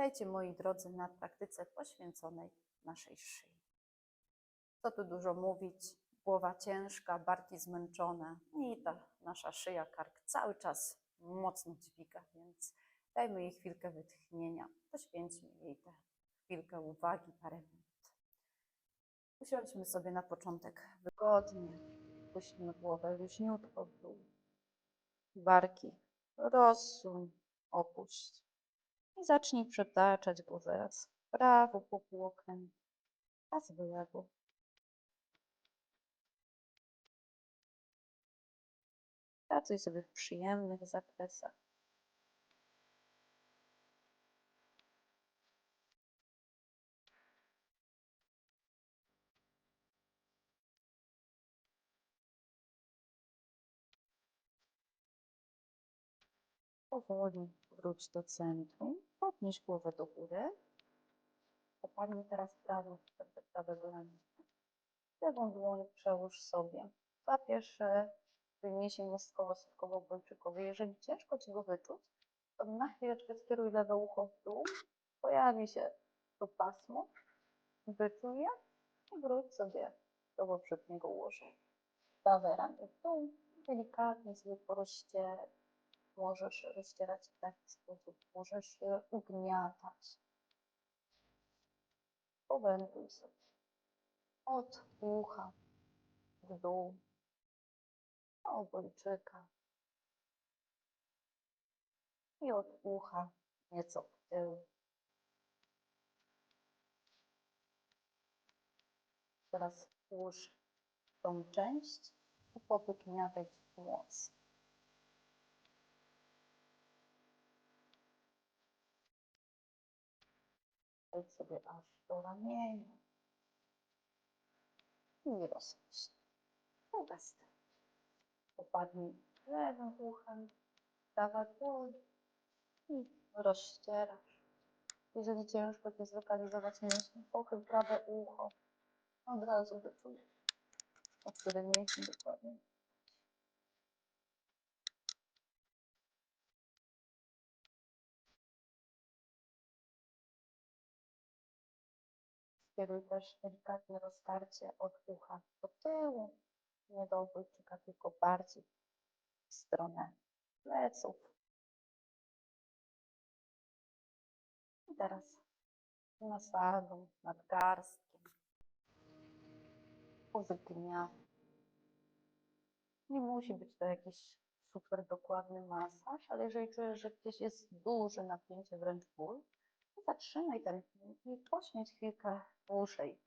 Witajcie moi drodzy na praktyce poświęconej naszej szyi. Co tu dużo mówić, głowa ciężka, barki zmęczone. I ta nasza szyja, kark cały czas mocno dźwiga, więc dajmy jej chwilkę wytchnienia, poświęćmy jej tę chwilkę uwagi, parę minut. Usiądźmy sobie na początek wygodnie, puśćmy głowę luźniutko w dół, barki rozsuń, opuść i zacznij przetaczać głowę raz w prawo po półokręgu, raz w lewo. Pracuj sobie w przyjemnych zakresach. Powoli wróć do centrum, podnieś głowę do góry. Opadnij teraz prawą stopę prawego ramienia. Lewą dłoń przełóż sobie. Zapiesz e, wyniesień mostkowo-sutkowo-bolczykowy. Jeżeli ciężko Ci go wyczuć, to na chwileczkę skieruj lewe ucho w dół. Pojawi się to pasmo. Wyczuj je i wróć sobie do poprzedniego ułożenia. Prawe ramię w dół. Delikatnie sobie porozcierać. Możesz rozcierać w taki sposób, możesz je ugniatać. Powędruj sobie od ucha w dół, do obojczyka i od ucha nieco w tył. Teraz włóż tą część i popykniataj włos. Wejdź sobie aż do ramienia i rozpuść. Uważ. Popadnij lewym uchem, prawa dłoń i rozścierasz. Jeżeli ciężko Ci zlokalizować mięśnie, pochyl prawe ucho. Od razu wyczujesz, o którym mięśnie dokładnie. Skieruj też roztarcie od ucha do tyłu, nie do obojczyka, tylko bardziej w stronę pleców. I teraz nasadą nad garstkiem. Powygniataj. Nie musi być to jakiś super dokładny masaż, ale jeżeli czujesz, że gdzieś jest duże napięcie, wręcz ból, zatrzymaj ten i poświęć chwilkę dłużej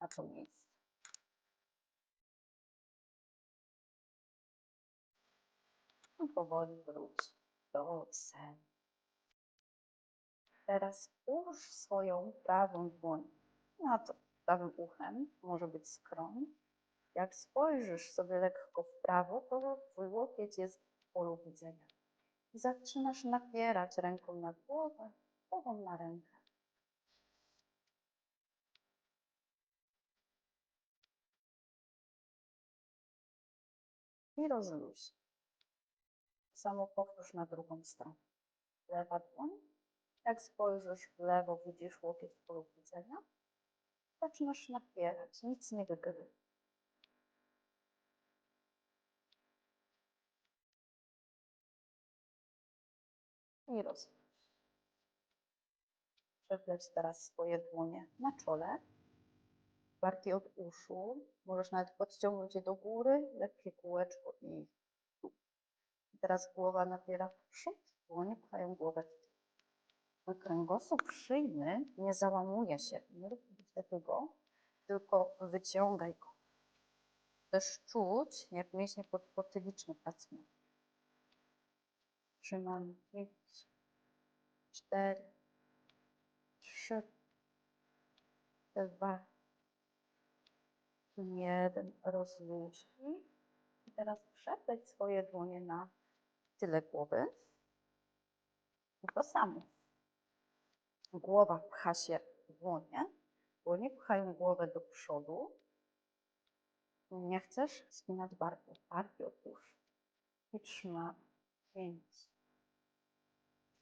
na to miejsce. I powoli wróć do sen. Teraz ułóż swoją prawą dłoń nad prawym uchem, może być skroń. Jak spojrzysz sobie lekko w prawo, to twój łokieć jest w polu widzenia. Zaczynasz napierać ręką na głowę, na rękę. I rozluź. Samo powtórz na drugą stronę. Lewa dłoń. Jak spojrzysz w lewo, widzisz łokieć w polu widzenia. Zaczynasz napierać, nic nie wygrywa. I rozluź. Przepleć teraz swoje dłonie na czole. Bardziej od uszu. Możesz nawet podciągnąć je do góry, lekkie kółeczko i. I teraz głowa napiera w przód, dłonie pchają głowę w tył. Kręgosłup szyjny nie załamuje się. Nie rób tego, tylko wyciągaj go. Chcesz czuć, jak mięśnie podpotyliczne pracują. Trzymamy. Pięć, cztery, trzy, dwa, jeden. Rozluźnij. I teraz przepleć swoje dłonie na tyle głowy. To samo. Głowa pcha się w dłonie. Dłonie pchają głowę do przodu. Nie chcesz spinać barków. Barki otwórz. I trzymamy. Pięć,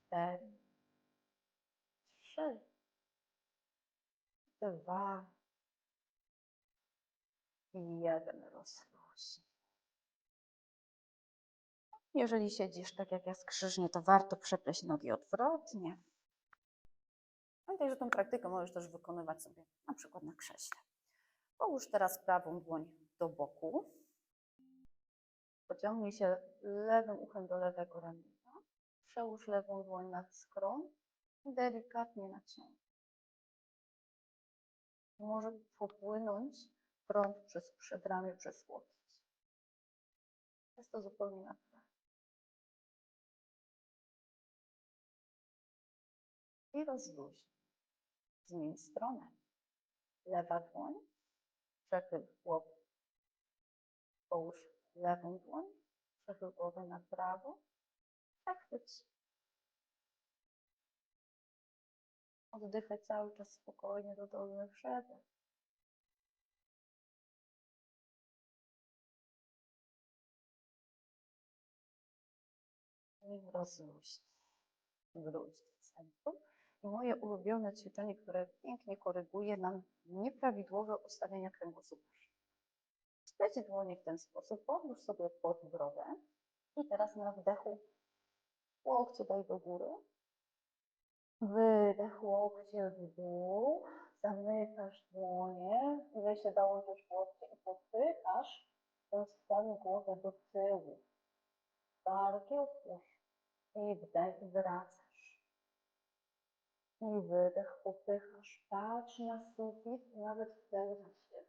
cztery, trzy, dwa i jeden rozluźnij. Jeżeli siedzisz tak jak ja skrzyżnie, to warto przepleść nogi odwrotnie. Pamiętaj, że tę praktykę możesz też wykonywać sobie na przykład na krześle. Połóż teraz prawą dłoń do boku. Pociągnij się lewym uchem do lewego ramienia. Przełóż lewą dłoń nad skroń i delikatnie naciągnij. Może popłynąć prąd przez przedramię, przez łokieć. Jest to zupełnie naturalne. I rozluźnij. Zmień stronę. Lewa dłoń, przechyl głowę. Połóż lewą dłoń, przechyl głowę na prawo. Tak Oddychaj cały czas spokojnie do dolnych żeber. I rozluźnij. Wróć do centrum. I moje ulubione ćwiczenie, które pięknie koryguje nam nieprawidłowe ustawienia kręgosłupa. Spleć dłonie w ten sposób, podłóż sobie pod brodę i teraz na wdechu łokcie daj do góry. Wydech, łokcie w dół, zamykasz dłonie, się dołożysz łokcie i popychasz rozstawię głowę do tyłu. Barki opuść i wdech wracasz. I wydech popychasz, patrz na sufit, nawet wdech za siebie.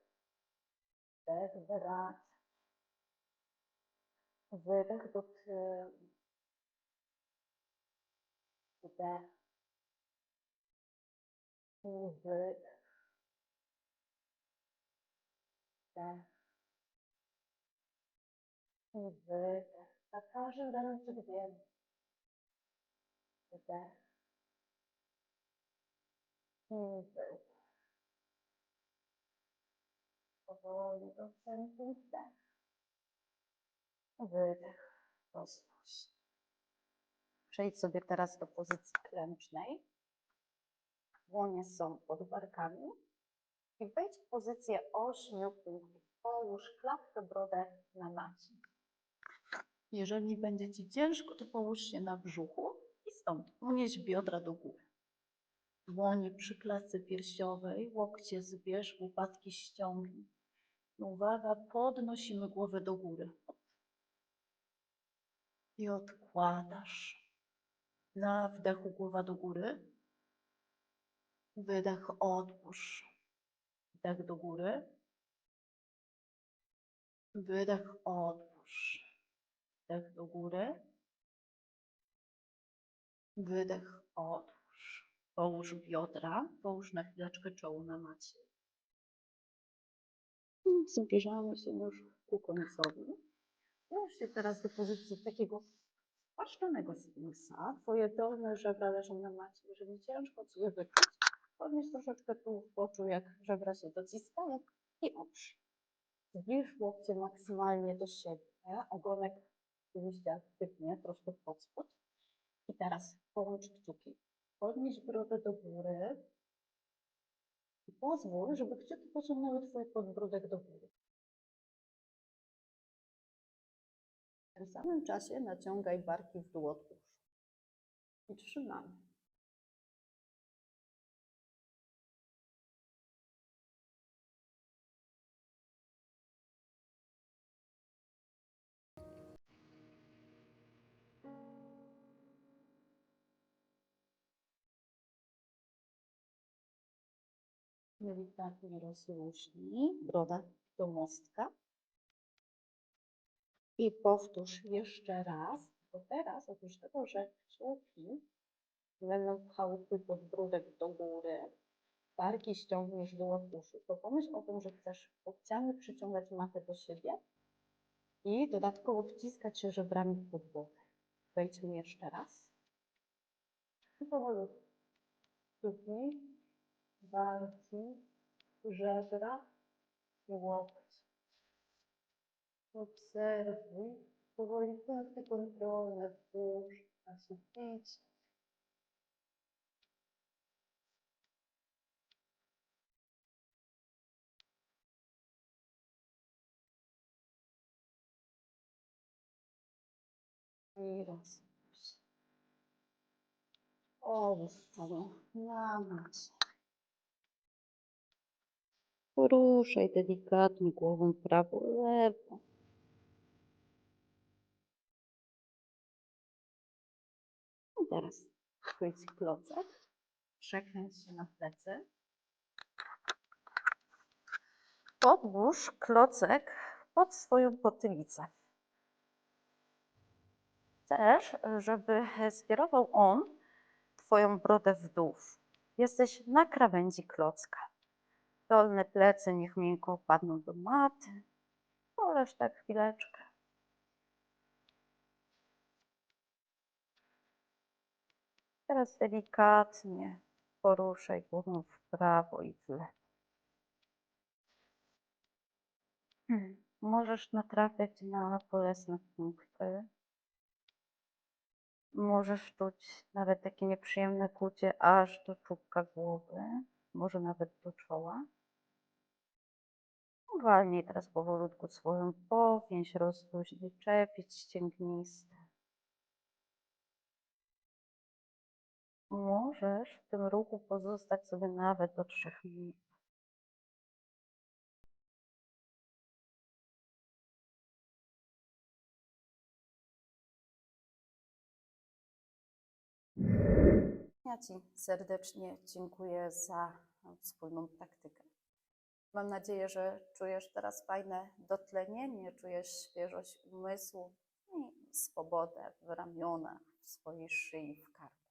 Wdech wracasz. Wydech do tyłu. Wdech. Wdech. I wydech. Za każdym razem więcej. Wdech. I wydech. Powoli do centrum wdech. Wydech. Rozluźnij. Przejdź sobie teraz do pozycji klęcznej. Dłonie są pod barkami. I wejdź w pozycję ośmiu punktów. Połóż klatkę brodę na macie. Jeżeli będzie Ci ciężko, to połóż się na brzuchu i stąd unieś biodra do góry. Dłonie przy klatce piersiowej, łokcie zbierz, łopatki ściągnij. Uwaga, podnosimy głowę do góry. I odkładasz. Na wdechu głowa do góry. Wydech odpuść. Wdech do góry. Wydech odpuść. Wdech do góry. Wydech otwórz. Połóż biodra, połóż na chwileczkę czoło na macie. Zbliżamy się już ku końcowi. Już się teraz do pozycji takiego paszczonego sfinksa. Twoje dolne żebra leżą na macie. Jeżeli ciężko wykryć, podnieś troszeczkę tu, poczuj jak żebra się dociskają i oprzyj. Zbliż łokcie maksymalnie do siebie. Ogonek oczywiście aktywnie, troszkę pod spód. I teraz połącz kciuki. Podnieś brodę do góry. I pozwól, żeby kciuki pociągnęły Twój podbródek do góry. W tym samym czasie naciągaj barki w dół od. I trzymamy. Delikatnie rozluźnij broda do mostka. I powtórz jeszcze raz, bo teraz oprócz tego, że kciuki będą pchały twój podbródek do góry, barki ściągniesz do uszu, to pomyśl o tym, że chcesz łokciami przyciągać matę do siebie i dodatkowo wciskać się żebrami w podłogę. Wejdźmy jeszcze raz. I powoli. pensar assim já será igual Observe é o horizonte controla a cor, a superfície. Graças. Tá bom? Poruszaj delikatnie głową prawo, lewo. I teraz chwyć klocek, przekręć się na plecy. Podłóż klocek pod swoją potylicę. Chcesz, żeby skierował on Twoją brodę w dół. Jesteś na krawędzi klocka. Dolne plecy niech miękko opadną do maty. Poleż tak chwileczkę. Teraz delikatnie poruszaj głową w prawo i w lewo. Hmm. Możesz natrafiać na bolesne punkty. Możesz czuć nawet takie nieprzyjemne kłucie aż do czubka głowy, może nawet do czoła. Uwalnij teraz powolutku swoją powięź, rozluźnij czepić ścięgniste. Możesz w tym ruchu pozostać sobie nawet do trzech minut. Ja Ci serdecznie dziękuję za wspólną praktykę. Mam nadzieję, że czujesz teraz fajne dotlenienie, czujesz świeżość umysłu i swobodę w ramionach, w swojej szyi, w karku.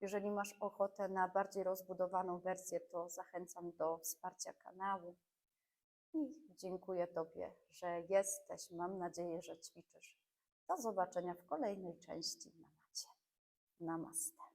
Jeżeli masz ochotę na bardziej rozbudowaną wersję, to zachęcam do wsparcia kanału. I dziękuję Tobie, że jesteś. Mam nadzieję, że ćwiczysz. Do zobaczenia w kolejnej części na macie. Namaste.